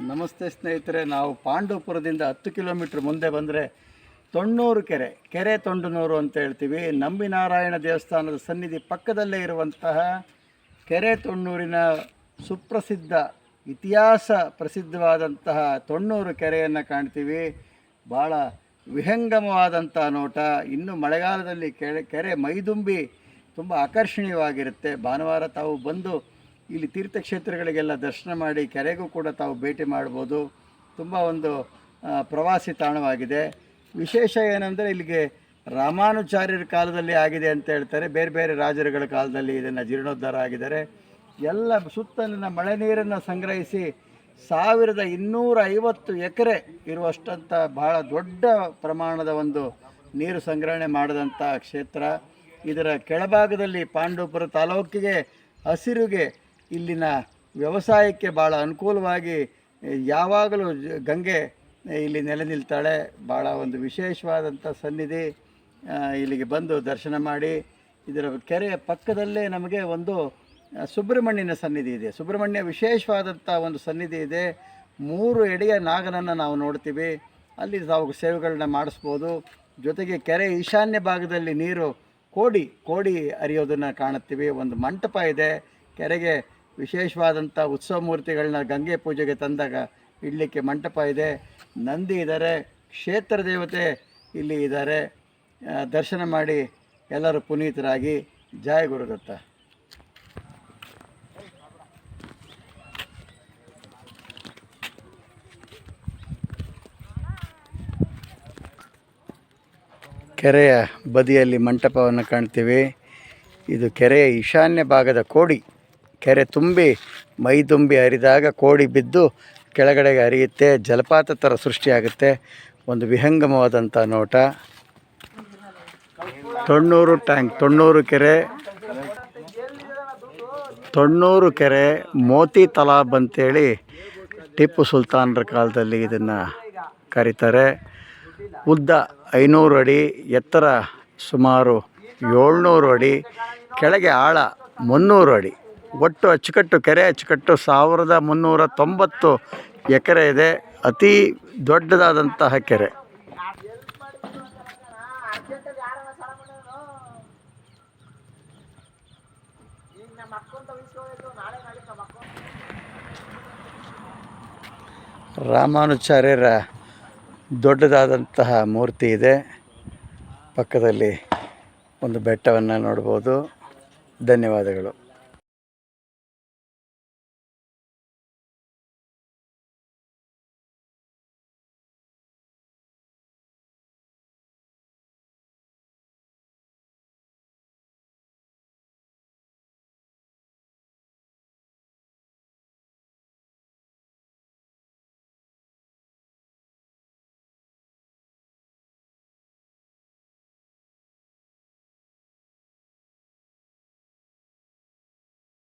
ನಮಸ್ತೆ ಸ್ನೇಹಿತರೆ, ನಾವು ಪಾಂಡವಪುರದಿಂದ ಹತ್ತು ಕಿಲೋಮೀಟ್ರ್ ಮುಂದೆ ಬಂದರೆ ತೊಣ್ಣೂರು ಕೆರೆ ಕೆರೆ ತೊಂಡನೂರು ಅಂತ ಹೇಳ್ತೀವಿ. ನಂಬಿನಾರಾಯಣ ದೇವಸ್ಥಾನದ ಸನ್ನಿಧಿ ಪಕ್ಕದಲ್ಲೇ ಇರುವಂತಹ ಕೆರೆ ತೊಣ್ಣೂರಿನ ಸುಪ್ರಸಿದ್ಧ, ಇತಿಹಾಸ ಪ್ರಸಿದ್ಧವಾದಂತಹ ತೊಣ್ಣೂರು ಕೆರೆಯನ್ನು ಕಾಣ್ತೀವಿ. ಭಾಳ ವಿಹಂಗಮವಾದಂಥ ನೋಟ. ಇನ್ನು ಮಳೆಗಾಲದಲ್ಲಿ ಕೆರೆ ಕೆರೆ ಮೈದುಂಬಿ ತುಂಬ ಆಕರ್ಷಣೀಯವಾಗಿರುತ್ತೆ. ಭಾನುವಾರ ತಾವು ಬಂದು ಇಲ್ಲಿ ತೀರ್ಥಕ್ಷೇತ್ರಗಳಿಗೆಲ್ಲ ದರ್ಶನ ಮಾಡಿ ಕೆರೆಗೂ ಕೂಡ ತಾವು ಭೇಟಿ ಮಾಡ್ಬೋದು. ತುಂಬ ಒಂದು ಪ್ರವಾಸಿ ತಾಣವಾಗಿದೆ. ವಿಶೇಷ ಏನಂದರೆ ಇಲ್ಲಿಗೆ ರಾಮಾನುಚಾರ್ಯರ ಕಾಲದಲ್ಲಿ ಆಗಿದೆ ಅಂತ ಹೇಳ್ತಾರೆ. ಬೇರೆ ಬೇರೆ ರಾಜರುಗಳ ಕಾಲದಲ್ಲಿ ಇದನ್ನು ಜೀರ್ಣೋದ್ಧಾರ ಆಗಿದ್ದಾರೆ. ಎಲ್ಲ ಸುತ್ತಲಿನ ಮಳೆ ನೀರನ್ನು ಸಂಗ್ರಹಿಸಿ ಸಾವಿರದ ಇನ್ನೂರ ಐವತ್ತು ಎಕರೆ ಇರುವಷ್ಟಂಥ ಬಹಳ ದೊಡ್ಡ ಪ್ರಮಾಣದ ಒಂದು ನೀರು ಸಂಗ್ರಹಣೆ ಮಾಡಿದಂಥ ಕ್ಷೇತ್ರ. ಇದರ ಕೆಳಭಾಗದಲ್ಲಿ ಪಾಂಡವಪುರ ತಾಲೂಕಿಗೆ ಹಸಿರುಗೆ ಇಲ್ಲಿನ ವ್ಯವಸಾಯಕ್ಕೆ ಭಾಳ ಅನುಕೂಲವಾಗಿ, ಯಾವಾಗಲೂ ಗಂಗೆ, ಇಲ್ಲಿ ನೆಲೆ ನಿಲ್ತಾಳೆ. ಭಾಳ ಒಂದು ವಿಶೇಷವಾದಂಥ ಸನ್ನಿಧಿ ಇಲ್ಲಿಗೆ ಬಂದು ದರ್ಶನ ಮಾಡಿ. ಇದರ ಕೆರೆಯ ಪಕ್ಕದಲ್ಲೇ ನಮಗೆ ಒಂದು ಸುಬ್ರಹ್ಮಣ್ಯನ ಸನ್ನಿಧಿ ಇದೆ. ಸುಬ್ರಹ್ಮಣ್ಯ ವಿಶೇಷವಾದಂಥ ಒಂದು ಸನ್ನಿಧಿ ಇದೆ. ಮೂರು ಎಡೆಯ ನಾಗನನ್ನು ನಾವು ನೋಡ್ತೀವಿ. ಅಲ್ಲಿ ತಾವು ಸೇವೆಗಳನ್ನ ಮಾಡಿಸ್ಬೋದು. ಜೊತೆಗೆ ಕೆರೆ ಈಶಾನ್ಯ ಭಾಗದಲ್ಲಿ ನೀರು ಕೋಡಿ ಕೋಡಿ ಹರಿಯೋದನ್ನು ಕಾಣುತ್ತೀವಿ. ಒಂದು ಮಂಟಪ ಇದೆ. ಕೆರೆಗೆ ವಿಶೇಷವಾದಂಥ ಉತ್ಸವ ಮೂರ್ತಿಗಳನ್ನ ಗಂಗೆ ಪೂಜೆಗೆ ತಂದಾಗ ಇಡಲಿಕ್ಕೆ ಮಂಟಪ ಇದೆ. ನಂದಿ ಇದ್ದಾರೆ ಕ್ಷೇತ್ರ ದೇವತೆ ಇಲ್ಲಿ ಇದ್ದಾರೆ ದರ್ಶನ ಮಾಡಿ ಎಲ್ಲರೂ ಪುನೀತರಾಗಿ ಜಯ ಗುರುದತ್ತ. ಕೆರೆಯ ಬದಿಯಲ್ಲಿ ಮಂಟಪವನ್ನು ಕಾಣ್ತೀವಿ. ಇದು ಕೆರೆಯ ಈಶಾನ್ಯ ಭಾಗದ ಕೋಡಿ. ಕೆರೆ ತುಂಬಿ ಮೈ ತುಂಬಿ ಹರಿದಾಗ ಕೋಡಿ ಬಿದ್ದು ಕೆಳಗಡೆಗೆ ಹರಿಯುತ್ತೆ. ಜಲಪಾತ ಥರ ಸೃಷ್ಟಿಯಾಗುತ್ತೆ. ಒಂದು ವಿಹಂಗಮವಾದಂಥ ನೋಟ. ತೊಣ್ಣೂರು ಟ್ಯಾಂಕ್, ತೊಣ್ಣೂರು ಕೆರೆ. ತೊಣ್ಣೂರು ಕೆರೆ, ಮೋತಿ ತಲಾಬ್ ಅಂತೇಳಿ ಟಿಪ್ಪು ಸುಲ್ತಾನರ ಕಾಲದಲ್ಲಿ ಇದನ್ನು ಕರೀತಾರೆ. ಉದ್ದ ಐನೂರು ಅಡಿ, ಎತ್ತರ ಸುಮಾರು ಏಳ್ನೂರು ಅಡಿ, ಕೆಳಗೆ ಆಳ ಮುನ್ನೂರು ಅಡಿ. ಒಟ್ಟು ಅಚ್ಚುಕಟ್ಟು, ಕೆರೆ ಅಚ್ಚುಕಟ್ಟು ಸಾವಿರದ ಮುನ್ನೂರ ತೊಂಬತ್ತು ಎಕರೆ ಇದೆ. ಅತಿ ದೊಡ್ಡದಾದಂತಹ ಕೆರೆ. ರಾಮಾನುಚಾರ್ಯರ ದೊಡ್ಡದಾದಂತಹ ಮೂರ್ತಿ ಇದೆ. ಪಕ್ಕದಲ್ಲಿ ಒಂದು ಬೆಟ್ಟವನ್ನು ನೋಡ್ಬೋದು. ಧನ್ಯವಾದಗಳು.